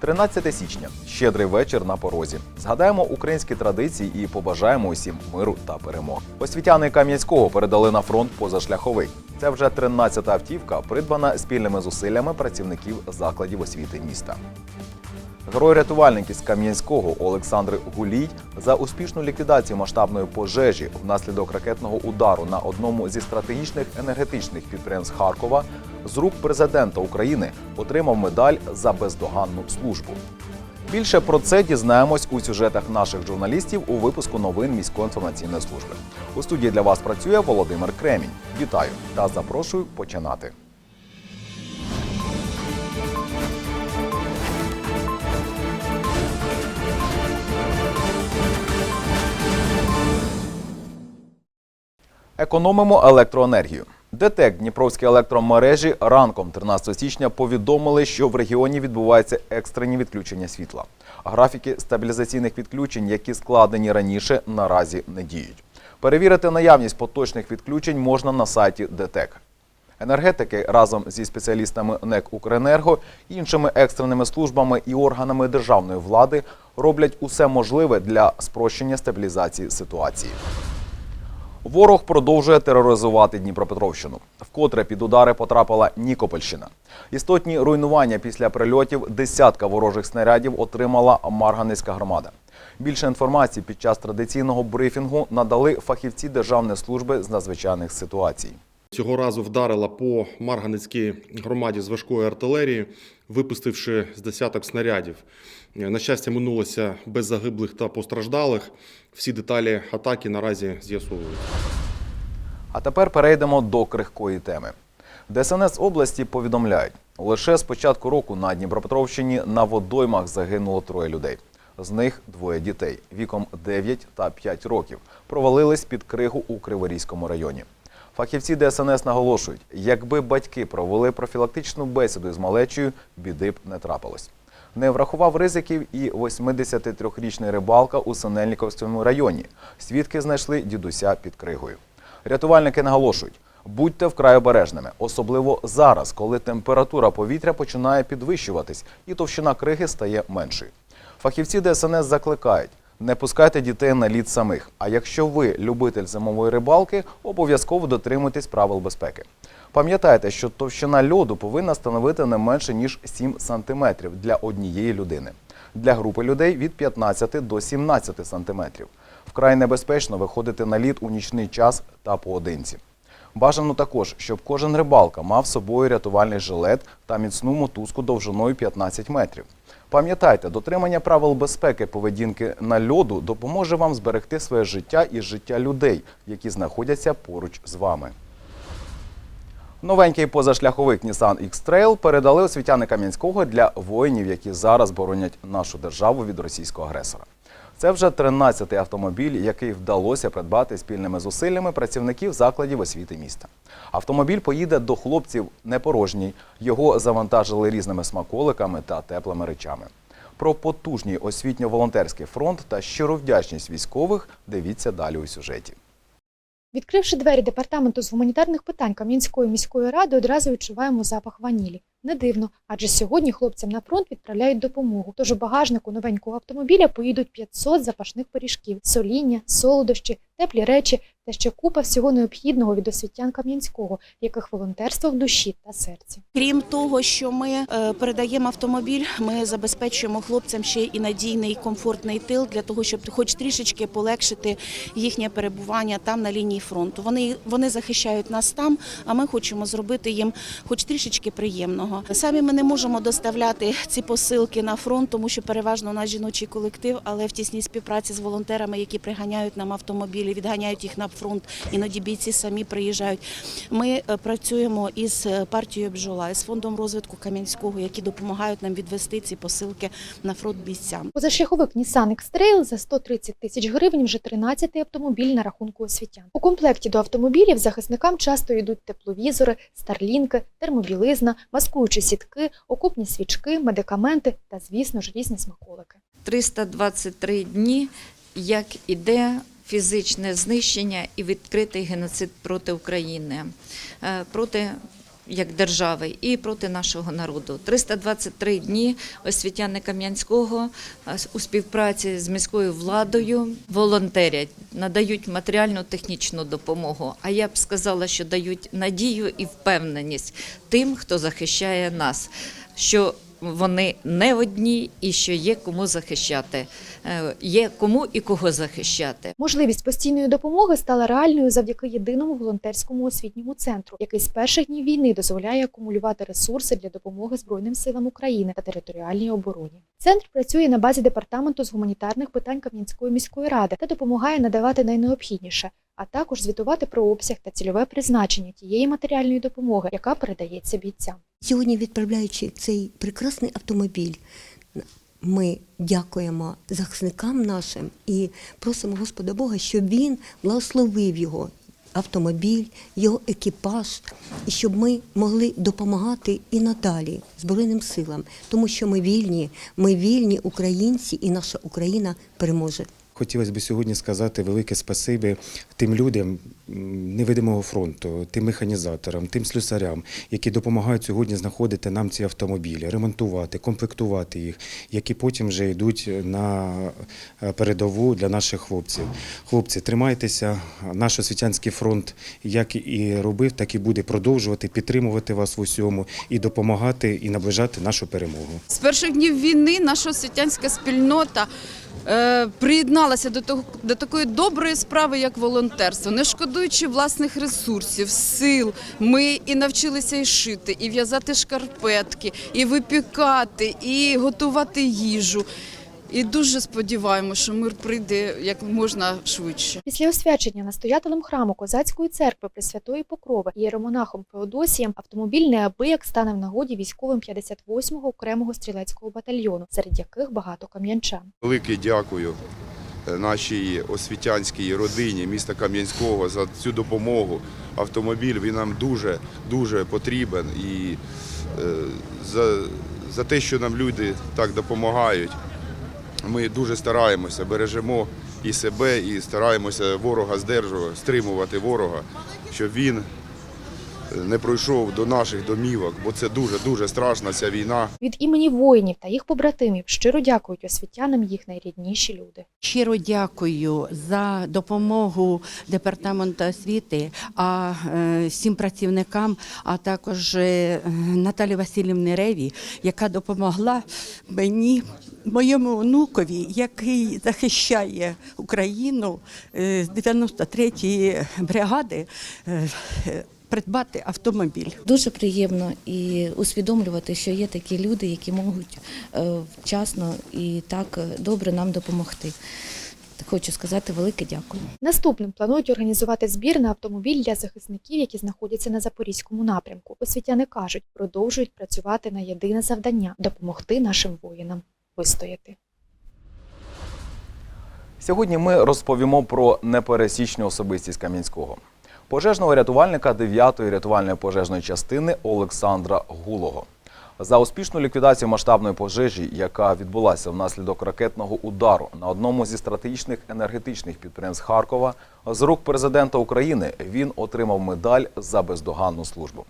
13 січня щедрий вечір на порозі. Згадаємо українські традиції і побажаємо усім миру та перемог. Освітяни Кам'янського передали на фронт позашляховий. Це вже 13-та автівка, придбана спільними зусиллями працівників закладів освіти міста. Герой-рятувальник із Кам'янського Олександр Гулій за успішну ліквідацію масштабної пожежі внаслідок ракетного удару на одному зі стратегічних енергетичних підприємств Харкова з рук президента України отримав медаль за бездоганну службу. Більше про це дізнаємось у сюжетах наших журналістів у випуску новин міської інформаційної служби. У студії для вас працює Володимир Кремінь. Вітаю та запрошую починати. Економимо електроенергію. ДТЕК Дніпровські електромережі ранком 13 січня повідомили, що в регіоні відбуваються екстрені відключення світла. Графіки стабілізаційних відключень, які складені раніше, наразі не діють. Перевірити наявність поточних відключень можна на сайті ДТЕК. Енергетики разом зі спеціалістами НЕК «Укренерго», іншими екстреними службами і органами державної влади роблять усе можливе для спрощення стабілізації ситуації. Ворог продовжує тероризувати Дніпропетровщину. Вкотре під удари потрапила Нікопольщина. Істотні руйнування після прильотів десятка ворожих снарядів отримала Марганецька громада. Більше інформації під час традиційного брифінгу надали фахівці Державної служби з надзвичайних ситуацій. Цього разу вдарила по Марганецькій громаді з важкої артилерії, випустивши з десяток снарядів. На щастя, минулося без загиблих та постраждалих. Всі деталі атаки наразі з'ясовують. А тепер перейдемо до крихкої теми. ДСНС області повідомляють, лише з початку року на Дніпропетровщині на водоймах загинуло троє людей. З них двоє дітей віком 9 та 5 років провалились під кригу у Криворізькому районі. Фахівці ДСНС наголошують, якби батьки провели профілактичну бесіду з малечею, біди б не трапилось. Не врахував ризиків і 83-річний рибалка у Синельниковському районі. Свідки знайшли дідуся під кригою. Рятувальники наголошують, будьте вкрай обережними, особливо зараз, коли температура повітря починає підвищуватись і товщина криги стає меншою. Фахівці ДСНС закликають. Не пускайте дітей на лід самих. А якщо ви любитель зимової рибалки, обов'язково дотримуйтесь правил безпеки. Пам'ятайте, що товщина льоду повинна становити не менше ніж 7 см для однієї людини. Для групи людей від 15 до 17 см. Вкрай небезпечно виходити на лід у нічний час та поодинці. Бажано також, щоб кожен рибалка мав з собою рятувальний жилет та міцну мотузку довжиною 15 метрів. Пам'ятайте, дотримання правил безпеки поведінки на льоду допоможе вам зберегти своє життя і життя людей, які знаходяться поруч з вами. Новенький позашляховик Nissan X-Trail передали освітяни Кам'янського для воїнів, які зараз боронять нашу державу від російського агресора. Це вже 13-й автомобіль, який вдалося придбати спільними зусиллями працівників закладів освіти міста. Автомобіль поїде до хлопців не порожній. Його завантажили різними смаколиками та теплими речами. Про потужний освітньо-волонтерський фронт та щиру вдячність військових дивіться далі у сюжеті. Відкривши двері департаменту з гуманітарних питань Кам'янської міської ради, одразу відчуваємо запах ванілі. Не дивно, адже сьогодні хлопцям на фронт відправляють допомогу. Тож у багажнику новенького автомобіля поїдуть 500 запашних пиріжків, соління, солодощі, теплі речі та ще купа всього необхідного від освітян Кам'янського, яких волонтерство в душі та серці. Крім того, що ми е, передаємо автомобіль, ми забезпечуємо хлопцям ще і надійний комфортний тил для того, щоб хоч трішечки полегшити їхнє перебування там на лінії фронту. Вони, вони захищають нас там, а ми хочемо зробити їм хоч трішечки приємного. Самі ми не можемо доставляти ці посилки на фронт, тому що переважно у нас жіночий колектив, але в тісній співпраці з волонтерами, які приганяють нам автомобілі, відганяють їх на фронт. Іноді бійці самі приїжджають. Ми е, працюємо із е, партією бджола, із фондом розвитку Кам'янського, які допомагають нам відвести ці посилки на фронт бійцям. Позашляховик Nissan X-Trail за 130 тисяч гривень вже 13-й автомобіль на рахунку освітян. У комплекті до автомобілів захисникам часто йдуть тепловізори, старлінки, термобілизна, маскуючі сітки, окопні свічки, медикаменти та, звісно ж, різні смаколики. 323 дні, як іде фізичне знищення і відкритий геноцид проти України, е, проти як держави і проти нашого народу. 323 дні освітяни Кам'янського е, у співпраці з міською владою волонтерять, надають матеріальну технічну допомогу. А я б сказала, що дають надію і впевненість тим, хто захищає нас. Що вони не одні і що є кому захищати, Е, є кому і кого захищати. Можливість постійної допомоги стала реальною завдяки єдиному волонтерському освітньому центру, який з перших днів війни дозволяє акумулювати ресурси для допомоги Збройним силам України та територіальній обороні. Центр працює на базі департаменту з гуманітарних питань Кам'янської міської ради та допомагає надавати найнеобхідніше, а також звітувати про обсяг та цільове призначення тієї матеріальної допомоги, яка передається бійцям. Сьогодні, відправляючи цей прекрасний автомобіль, ми дякуємо захисникам нашим і просимо Господа Бога, щоб він благословив його автомобіль, його екіпаж, і щоб ми могли допомагати і надалі Збройним силам, тому що ми вільні, ми вільні українці, і наша Україна переможе. Хотілося б сьогодні сказати велике спасибі тим людям невидимого фронту, тим механізаторам, тим слюсарям, які допомагають сьогодні знаходити нам ці автомобілі, ремонтувати, комплектувати їх, які потім вже йдуть на е, передову для наших хлопців. Хлопці, тримайтеся. Наш освітянський фронт, як і робив, так і буде продовжувати підтримувати вас в усьому і допомагати і наближати нашу перемогу. З перших днів війни наша освітянська спільнота приєдналася до, того, до такої доброї справи, як волонтерство, не шкодуючи власних ресурсів, сил. Ми і навчилися і шити, і в'язати шкарпетки, і випікати, і готувати їжу. І дуже сподіваємося, що мир прийде як можна швидше. Після освячення настоятелем храму Козацької церкви Пресвятої Покрови ієромонахом Феодосієм автомобіль неабияк стане в нагоді військовим 58-го окремого стрілецького батальйону, серед яких багато кам'янчан. Велике дякую е, нашій освітянській родині міста Кам'янського за цю допомогу. Автомобіль він нам дуже дуже потрібен і е, за, за те, що нам люди так допомагають. Ми дуже стараємося, бережемо і себе, і стараємося ворога здержувати, стримувати ворога, щоб він не пройшов до наших домівок, бо це дуже дуже страшна ця війна. Від імені воїнів та їх побратимів щиро дякують освітянам їх найрідніші люди. Щиро дякую за допомогу департаменту освіти, а е, всім працівникам, а також е, Наталі Васильівні Реві, яка допомогла мені, моєму онукові, який захищає Україну е, з 93-ї бригади. Придбати автомобіль. Дуже приємно і усвідомлювати, що є такі люди, які можуть е, вчасно і так е, добре нам допомогти. Хочу сказати велике дякую. Наступним планують організувати збір на автомобіль для захисників, які знаходяться на запорізькому напрямку. Освітяни кажуть, продовжують працювати на єдине завдання допомогти нашим воїнам вистояти. Сьогодні ми розповімо про непересічну особистість Кам'янського. Пожежного рятувальника 9-ї рятувальної пожежної частини Олександра Гулого. За успішну ліквідацію масштабної пожежі, яка відбулася внаслідок ракетного удару на одному зі стратегічних енергетичних підприємств Харкова, з рук президента України він отримав медаль за бездоганну службу.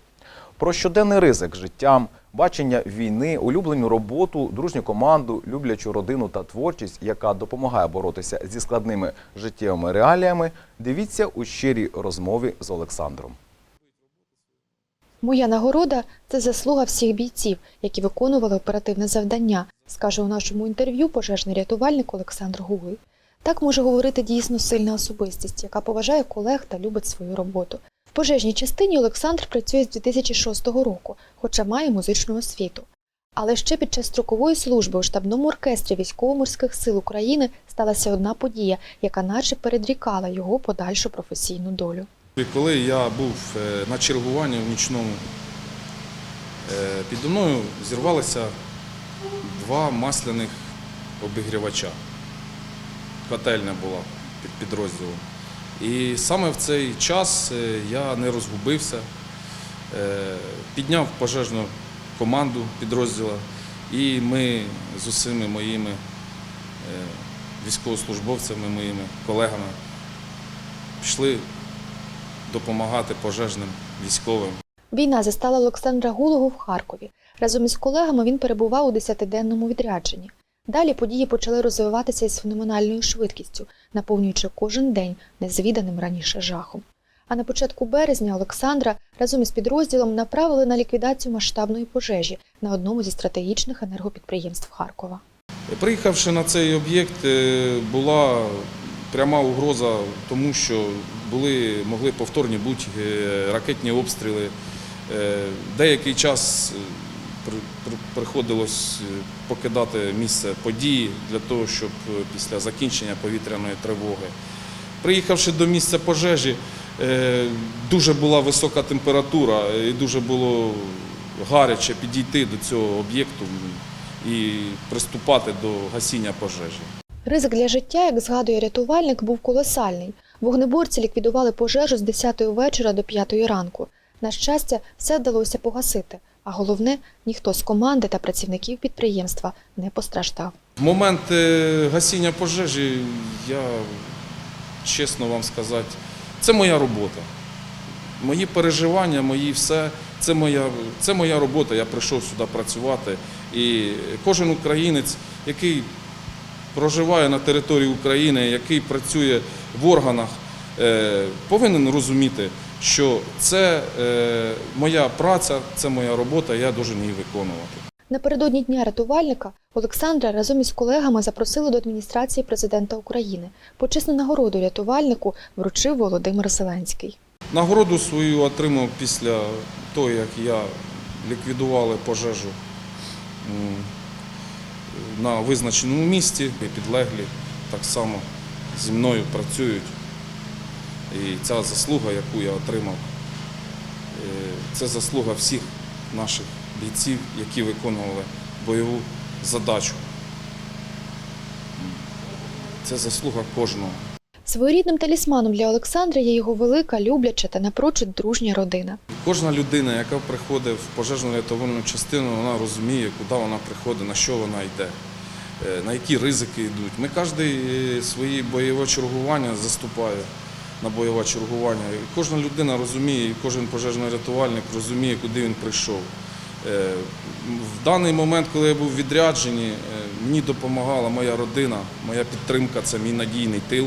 Про щоденний ризик життям, бачення війни, улюблену роботу, дружню команду, люблячу родину та творчість, яка допомагає боротися зі складними життєвими реаліями, дивіться у щирій розмові з Олександром. Моя нагорода це заслуга всіх бійців, які виконували оперативне завдання, скаже у нашому інтерв'ю пожежний рятувальник Олександр Гугой. Так може говорити дійсно сильна особистість, яка поважає колег та любить свою роботу. Пожежній частині Олександр працює з 2006 року, хоча має музичну освіту. Але ще під час строкової служби у штабному оркестрі військово-морських сил України сталася одна подія, яка наче передрікала його подальшу професійну долю. Коли я був е, на чергуванні в нічному, е, підо мною зірвалися два масляних обігрівача. Котельня була під підрозділом. І саме в цей час е, я не розгубився, е, підняв пожежну команду підрозділу, і ми з усіма моїми е, військовослужбовцями, моїми колегами пішли допомагати пожежним військовим. Війна застала Олександра Гулого в Харкові. Разом із колегами він перебував у десятиденному відрядженні. Далі події почали розвиватися із феноменальною швидкістю, наповнюючи кожен день незвіданим раніше жахом. А на початку березня Олександра разом із підрозділом направили на ліквідацію масштабної пожежі на одному зі стратегічних енергопідприємств Харкова. Приїхавши на цей об'єкт, е, була пряма угроза тому, що були, могли повторні бути е, ракетні обстріли. Е, Деякий час приходилось е, покидати місце події для того, щоб е, після закінчення повітряної тривоги. Приїхавши до місця пожежі, е, дуже була висока температура і дуже було гаряче підійти до цього об'єкту і приступати до гасіння пожежі. Ризик для життя, як згадує рятувальник, був колосальний. Вогнеборці ліквідували пожежу з 10 вечора до 5 ранку. На щастя, все вдалося погасити. А головне, ніхто з команди та працівників підприємства не постраждав. В момент е, гасіння пожежі, я чесно вам сказати, це моя робота. Мої переживання, мої все, це моя, це моя робота. Я прийшов сюди працювати. І кожен українець, який проживає на території України, який працює в органах, повинен розуміти, що це е, моя праця, це моя робота, я должен її виконувати. Напередодні дня рятувальника Олександра разом із колегами запросили до адміністрації президента України. Почесну нагороду рятувальнику вручив Володимир Зеленський. Нагороду свою отримав після того, як я ліквідували пожежу на визначеному місці. І Підлеглі так само зі мною працюють. І ця заслуга, яку я отримав, е, це заслуга всіх наших бійців, які виконували бойову задачу. Це заслуга кожного. Своєрідним талісманом для Олександра є його велика, любляча та напрочуд дружня родина. Кожна людина, яка приходить в пожежну рятувальну частину, вона розуміє, куди вона приходить, на що вона йде, е, на які ризики йдуть. Ми кожен своє бойове чергування заступає на бойове чергування. І кожна людина розуміє, кожен пожежний рятувальник розуміє, куди він прийшов. Е, В даний момент, коли я був відряджений, е, мені допомагала моя родина, моя підтримка це мій надійний тил,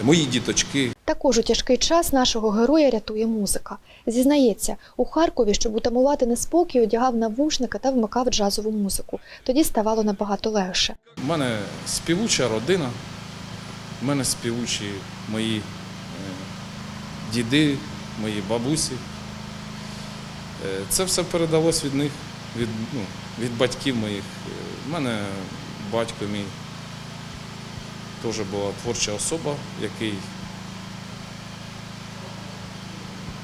е, мої діточки, Також у тяжкий час нашого героя рятує музика. Зізнається, у Харкові, щоб утамувати неспокій, одягав навушники та вмикав джазову музику. Тоді ставало набагато легше. У мене співуча родина, у мене співучі мої діди, мої бабусі. Е, Це все передалось від них, від, ну, від батьків моїх. У мене батько мій теж була творча особа, який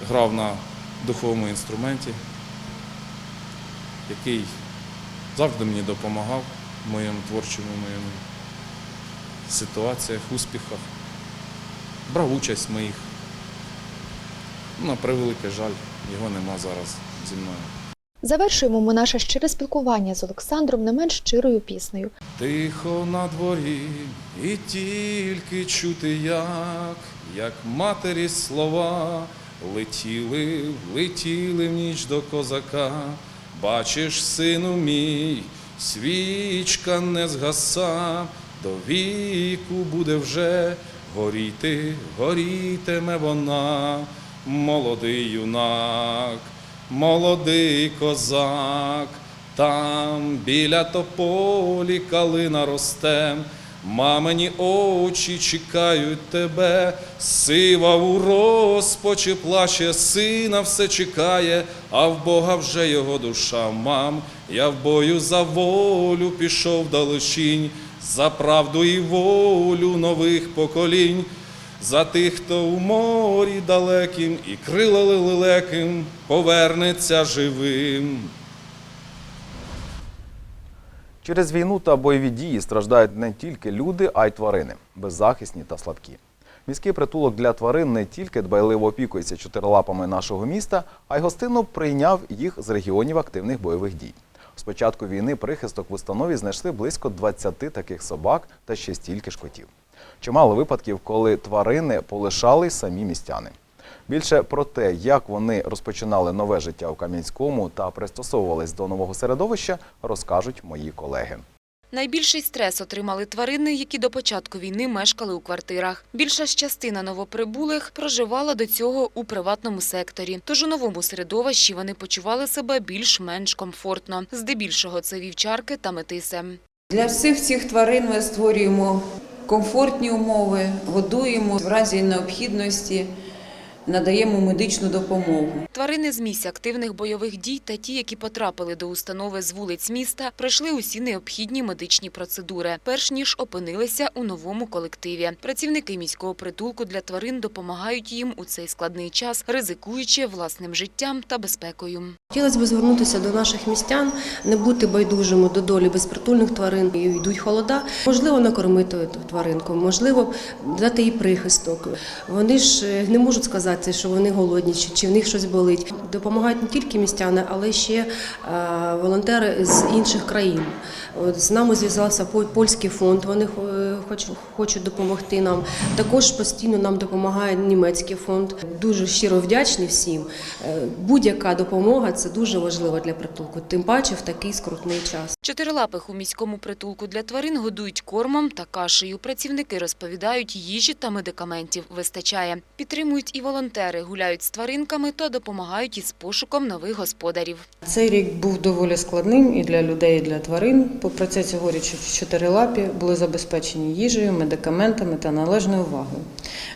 грав на духовому інструменті, який завжди мені допомагав в моєму творчому моєму ситуаціях, успіхах, брав участь в моїх. На превеликий жаль, його нема зараз зі мною. Завершуємо ми наше щире спілкування з Олександром не менш щирою піснею. Тихо на дворі, і тільки чути, як, як матері слова летіли, летіли в ніч до козака. Бачиш, сину мій, свічка не згаса, до віку буде вже горіти, горітиме вона, молодий юнак молодий козак, там біля тополі калина росте, мамині очі чекають тебе, сива у розпачі плаче, сина все чекає, а в Бога вже його душа, мам. Я в бою за волю пішов далечінь, за правду і волю нових поколінь. За тих, хто у морі далеким і крила лелеким повернеться живим. Через війну та бойові дії страждають не тільки люди, а й тварини беззахисні та слабкі. Міський притулок для тварин не тільки дбайливо опікується чотирилапами нашого міста, а й гостинно прийняв їх з регіонів активних бойових дій. З початку війни прихисток в установі знайшли близько 20 таких собак та ще стільки ж котів. Чимало випадків, коли тварини полишали самі містяни. Більше про те, як вони розпочинали нове життя у Кам'янському та пристосовувались до нового середовища, розкажуть мої колеги. Найбільший стрес отримали тварини, які до початку війни мешкали у квартирах. Більша ж частина новоприбулих проживала до цього у приватному секторі. Тож у новому середовищі вони почували себе більш-менш комфортно. Здебільшого це вівчарки та метиси. Для всіх цих тварин ми створюємо комфортні умови, годуємо в разі необхідності, надаємо медичну допомогу. Тварини з місць активних бойових дій та ті, які потрапили до установи з вулиць міста, пройшли усі необхідні медичні процедури, перш ніж опинилися у новому колективі. Працівники міського притулку для тварин допомагають їм у цей складний час, ризикуючи власним життям та безпекою. Хотілося б звернутися до наших містян, не бути байдужими до долі безпритульних тварин. І Йдуть холода. Можливо, накормити ту тваринку, можливо, дати їй прихисток. Вони ж е, не можуть сказати, що вони голодні, чи, в них щось болить. Допомагають не тільки містяни, але ще е, волонтери з інших країн. От з нами зв'язався пол- польський фонд. Вони е, хоч, хочуть допомогти нам. Також постійно нам допомагає німецький фонд. Дуже щиро вдячні всім. Е, Будь-яка допомога це дуже важливо для притулку, тим паче в такий скрутний час. Чотирилапих у міському притулку для тварин годують кормом та кашею. Працівники розповідають, їжі та медикаментів вистачає. Підтримують і волонтери, гуляють з тваринками та допомагають із пошуком нових господарів. Цей рік був доволі складним і для людей, і для тварин. Попри це, цьогоріч чотирилапі були забезпечені їжею, медикаментами та належною увагою.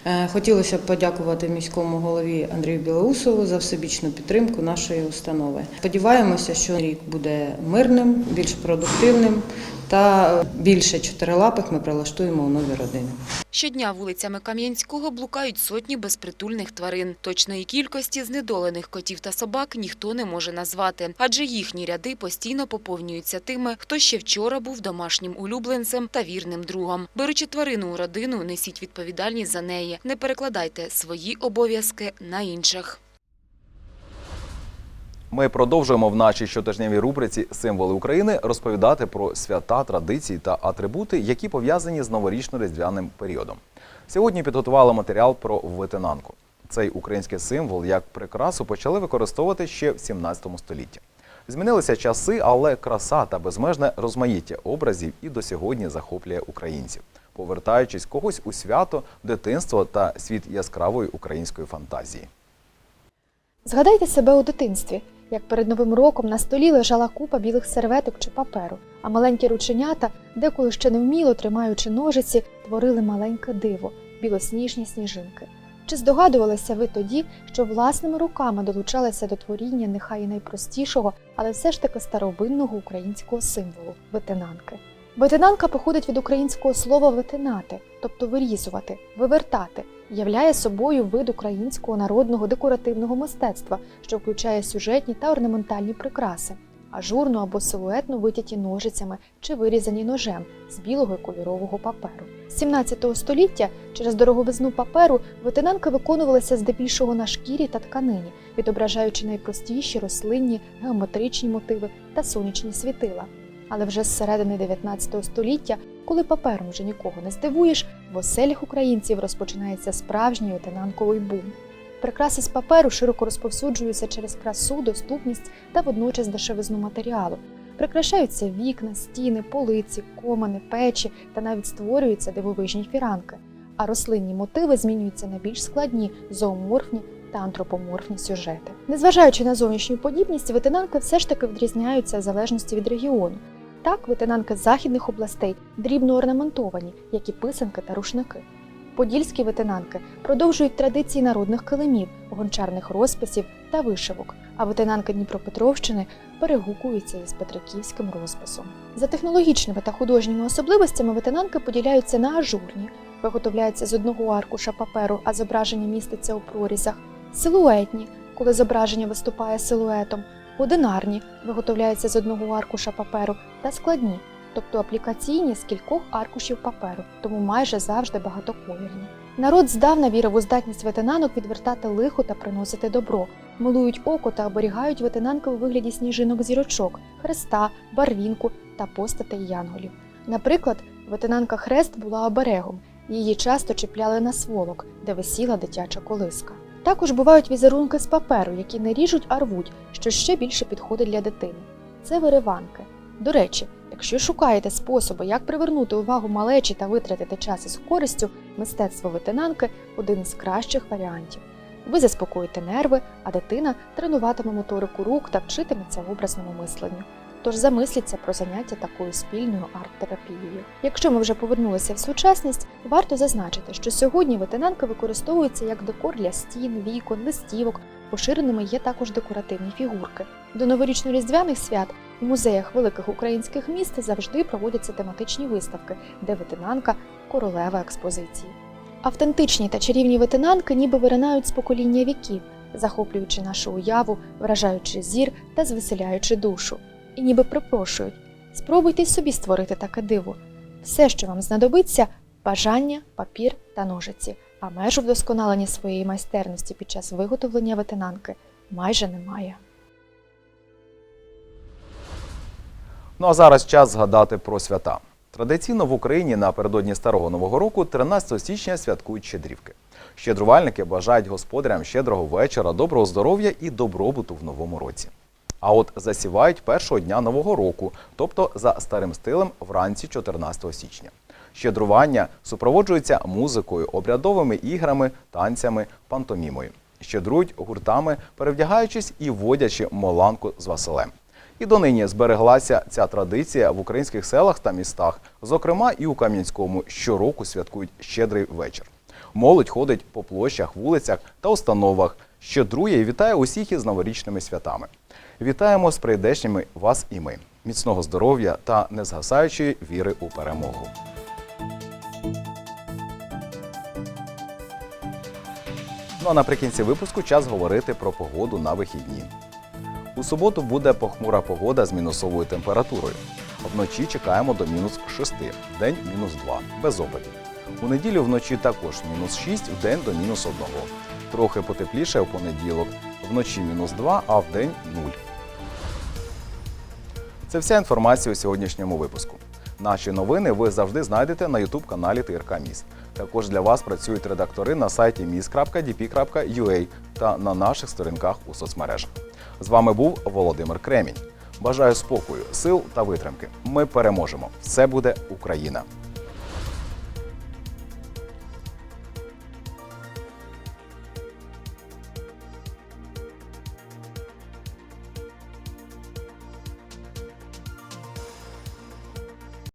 Е, Хотілося б подякувати міському голові Андрію Білоусову за всебічну підтримку нашої установи. Сподіваємося, що рік буде мирним, більш продуктивним та більше чотирилапих ми прилаштуємо у нові родини. Щодня вулицями Кам'янського блукають сотні безпритульних тварин. Точної кількості знедолених котів та собак ніхто не може назвати, адже їхні ряди постійно поповнюються тими, хто ще вчора був домашнім улюбленцем та вірним другом. Беручи тварину у родину, несіть відповідальність за неї. Не перекладайте свої обов'язки на інших. Ми продовжуємо в нашій щотижневій рубриці Символи України розповідати про свята, традиції та атрибути, які пов'язані з новорічно-різдвяним періодом. Сьогодні підготували матеріал про витинанку. Цей український символ як прикрасу почали використовувати ще в 17 столітті. Змінилися часи, але краса та безмежне розмаїття образів і до сьогодні захоплює українців, повертаючись когось у свято, дитинство та світ яскравої української фантазії. Згадайте себе у дитинстві, як перед Новим роком на столі лежала купа білих серветок чи паперу, а маленькі рученята, деколи ще невміло тримаючи ножиці, творили маленьке диво білосніжні сніжинки. Чи здогадувалися ви тоді, що власними руками долучалися до творіння нехай і найпростішого, але все ж таки старовинного українського символу ветенанки? Ветенанка походить від українського слова ветинати, тобто вирізувати, вивертати, являє собою вид українського народного декоративного мистецтва, що включає сюжетні та орнаментальні прикраси, ажурну або силуетно витяті ножицями чи вирізані ножем з білого кольорового паперу. З 17 століття через дороговизну паперу ветенанки виконувалися здебільшого на шкірі та тканині, відображаючи найпростіші рослинні, геометричні мотиви та сонячні світила. Але вже з середини 19 століття, коли папером вже нікого не здивуєш, в оселях українців розпочинається справжній отинанковий бум. Прикраси з паперу широко розповсюджуються через красу, доступність та водночас дешевизну матеріалу. Прикрашаються вікна, стіни, полиці, комини, печі та навіть створюються дивовижні фіранки. А рослинні мотиви змінюються на більш складні, зооморфні та антропоморфні сюжети. Незважаючи на зовнішню подібність, ветенанки все ж таки відрізняються в залежності від регіону. Так, ветенанки західних областей дрібно орнаментовані, як і писанки та рушники. Подільські ветенанки продовжують традиції народних килимів, гончарних розписів та вишивок, а ветенанки Дніпропетровщини перегукуються із петриківським розписом. За технологічними та художніми особливостями ветенанки поділяються на ажурні, виготовляються з одного аркуша паперу, а зображення міститься у прорізах, силуетні, коли зображення виступає силуетом, одинарні, виготовляються з одного аркуша паперу, та складні, тобто аплікаційні з кількох аркушів паперу, тому майже завжди багатоколірні. Народ здавна вірив у здатність ветенанок відвертати лихо та приносити добро, милують око та оберігають ветенанки у вигляді сніжинок зірочок, хреста, барвінку та постатей янголів. Наприклад, ветенанка хрест була оберегом, її часто чіпляли на сволок, де висіла дитяча колиска. Також бувають візерунки з паперу, які не ріжуть, а рвуть, що ще більше підходить для дитини. Це вириванки. До речі, якщо шукаєте способи, як привернути увагу малечі та витратити час із користю, мистецтво витинанки один із кращих варіантів. Ви заспокоїте нерви, а дитина тренуватиме моторику рук та вчитиметься в образному мисленню. Тож замисліться про заняття такою спільною арт-терапією. Якщо ми вже повернулися в сучасність, варто зазначити, що сьогодні витинанки використовуються як декор для стін, вікон, листівок. Поширеними є також декоративні фігурки. До новорічно-різдвяних свят у музеях великих українських міст завжди проводяться тематичні виставки, де витинанка королева експозиції. Автентичні та чарівні витинанки ніби виринають з покоління віків, захоплюючи нашу уяву, вражаючи зір та звеселяючи душу. І ніби припрошують: спробуйте й собі створити таке диво. Все, що вам знадобиться бажання, папір та ножиці, а межу вдосконалення своєї майстерності під час виготовлення ветенанки майже немає. Ну а зараз час згадати про свята. Традиційно в Україні напередодні Старого Нового року 13 січня святкують щедрівки. Щедрувальники бажають господарям щедрого вечора, доброго здоров'я і добробуту в новому році. А от засівають першого дня нового року, тобто за старим стилем вранці 14 січня. Щедрування супроводжується музикою, обрядовими іграми, танцями, пантомімою. Щедрують гуртами, перевдягаючись і водячи моланку з Василем. І донині збереглася ця традиція в українських селах та містах. Зокрема, і у Кам'янському щороку святкують щедрий вечір. Молодь ходить по площах, вулицях та установах, щедрує і вітає усіх із новорічними святами. Вітаємо з прийдешніми вас і ми. Міцного здоров'я та незгасаючої віри у перемогу. Ну а наприкінці випуску час говорити про погоду на вихідні. У суботу буде похмура погода з мінусовою температурою. Вночі чекаємо до мінус 6, вдень мінус 2, без опадів. У неділю вночі також мінус 6, вдень до мінус 1. Трохи потепліше у понеділок. Вночі мінус 2, а вдень 0. Це вся інформація у сьогоднішньому випуску. Наші новини ви завжди знайдете на youtube каналі ТРК Міс. Також для вас працюють редактори на сайті mis.dp.ua та на наших сторінках у соцмережах. З вами був Володимир Кремінь. Бажаю спокою, сил та витримки. Ми переможемо. Все буде Україна!